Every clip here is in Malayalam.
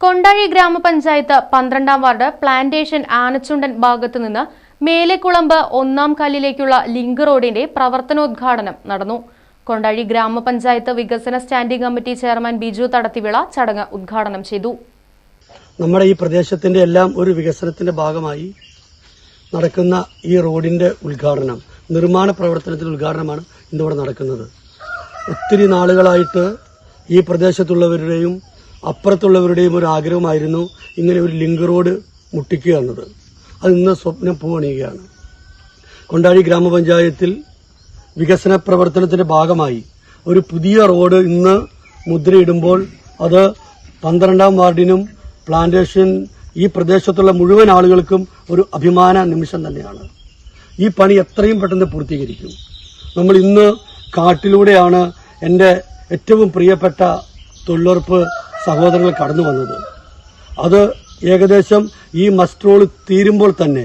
കൊണ്ടാഴി ഗ്രാമപഞ്ചായത്ത് പന്ത്രണ്ടാം വാർഡ് പ്ലാന്റേഷൻ ആനച്ചുണ്ടൻ ഭാഗത്തു നിന്ന് മേലെക്കുളമ്പ് ഒന്നാം കല്ലിലേക്കുള്ള ലിങ്ക് റോഡിന്റെ പ്രവർത്തനോദ്ഘാടനം നടന്നു. കൊണ്ടാഴി ഗ്രാമപഞ്ചായത്ത് വികസന standing committee chairman Biju Thadathivila ചടങ്ങ് ഉദ്ഘാടനം ചെയ്തു. നമ്മുടെ ഈ പ്രദേശത്തിന്റെ എല്ലാം ഒരു വികസനത്തിന്റെ ഭാഗമായി നടക്കുന്ന ഈ റോഡിന്റെ ഉദ്ഘാടനം നിർമ്മാണ പ്രവർത്തനത്തിന്റെ ഉദ്ഘാടനമാണ് ഇന്നിവിടെ നടക്കുന്നത്. ഒത്തിരി നാളുകളായിട്ട് ഈ പ്രദേശത്തുള്ളവരുടെയും അപ്പുറത്തുള്ളവരുടെയും ഒരു ആഗ്രഹമായിരുന്നു ഇങ്ങനെ ഒരു ലിങ്ക് റോഡ് മുട്ടിക്കുക എന്നത്. അത് ഇന്ന് സ്വപ്നം പൂവണിയുകയാണ്. കൊണ്ടാഴി ഗ്രാമപഞ്ചായത്തിൽ വികസന പ്രവർത്തനത്തിന്റെ ഭാഗമായി ഒരു പുതിയ റോഡ് ഇന്ന് മുദ്രയിടുമ്പോൾ അത് പന്ത്രണ്ടാം വാർഡിനും പ്ലാന്റേഷൻ ഈ പ്രദേശത്തുള്ള മുഴുവൻ ആളുകൾക്കും ഒരു അഭിമാന നിമിഷം തന്നെയാണ്. ഈ പണി എത്രയും പെട്ടെന്ന് പൂർത്തീകരിക്കും. നമ്മൾ ഇന്ന് കാട്ടിലൂടെയാണ് എന്റെ ഏറ്റവും പ്രിയപ്പെട്ട തൊഴിലുറപ്പ് സഹോദരങ്ങൾ കടന്നു വന്നത്. അത് ഏകദേശം ഈ മസ്ട്രോൾ തീരുമ്പോൾ തന്നെ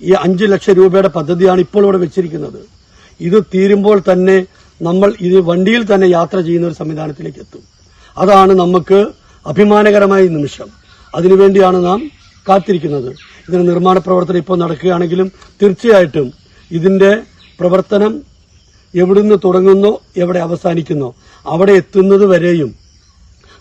ഈ അഞ്ച് ലക്ഷം രൂപയുടെ പദ്ധതിയാണ് ഇപ്പോൾ ഇവിടെ വെച്ചിരിക്കുന്നത്. ഇത് തീരുമ്പോൾ തന്നെ നമ്മൾ ഇത് വണ്ടിയിൽ തന്നെ യാത്ര ചെയ്യുന്ന ഒരു സംവിധാനത്തിലേക്ക് എത്തും. അതാണ് നമുക്ക് അഭിമാനകരമായ നിമിഷം. അതിനുവേണ്ടിയാണ് നാം കാത്തിരിക്കുന്നത്. ഇതിന് നിർമ്മാണ പ്രവർത്തനം ഇപ്പോൾ നടക്കുകയാണെങ്കിലും തീർച്ചയായിട്ടും ഇതിന്റെ പ്രവർത്തനം എവിടുന്ന് തുടങ്ങുന്നോ എവിടെ അവസാനിക്കുന്നോ അവിടെ എത്തുന്നത് വരെയും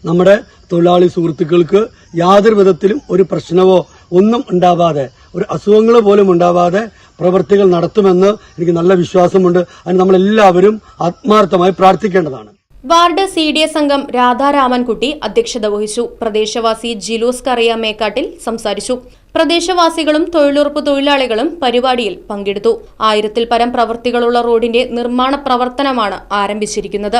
നമ്മുടെ തൊഴിലാളി സുഹൃത്തുക്കൾക്ക് യാതൊരു വിധത്തിലും ഒരു പ്രശ്നമോ ഒന്നും ഉണ്ടാവാതെ ഒരു അസുഖങ്ങൾ പോലും ഉണ്ടാവാതെ പ്രവൃത്തികൾ നടത്തുമെന്ന് എനിക്ക് നല്ല വിശ്വാസമുണ്ട്. അതിന് നമ്മളെല്ലാവരും ആത്മാർത്ഥമായി പ്രാർത്ഥിക്കേണ്ടതാണ്. വാർഡ് സി ഡി എസ് അംഗം രാധാരാമൻകുട്ടി അധ്യക്ഷത വഹിച്ചു. പ്രദേശവാസി ജിലൂസ് കറിയ മേക്കാട്ടിൽ സംസാരിച്ചു. പ്രദേശവാസികളും തൊഴിലുറപ്പ് തൊഴിലാളികളും പരിപാടിയിൽ പങ്കെടുത്തു. ആയിരത്തിൽ പരം പ്രവൃത്തികളുള്ള റോഡിന്റെ നിർമ്മാണ പ്രവർത്തനമാണ് ആരംഭിച്ചിരിക്കുന്നത്.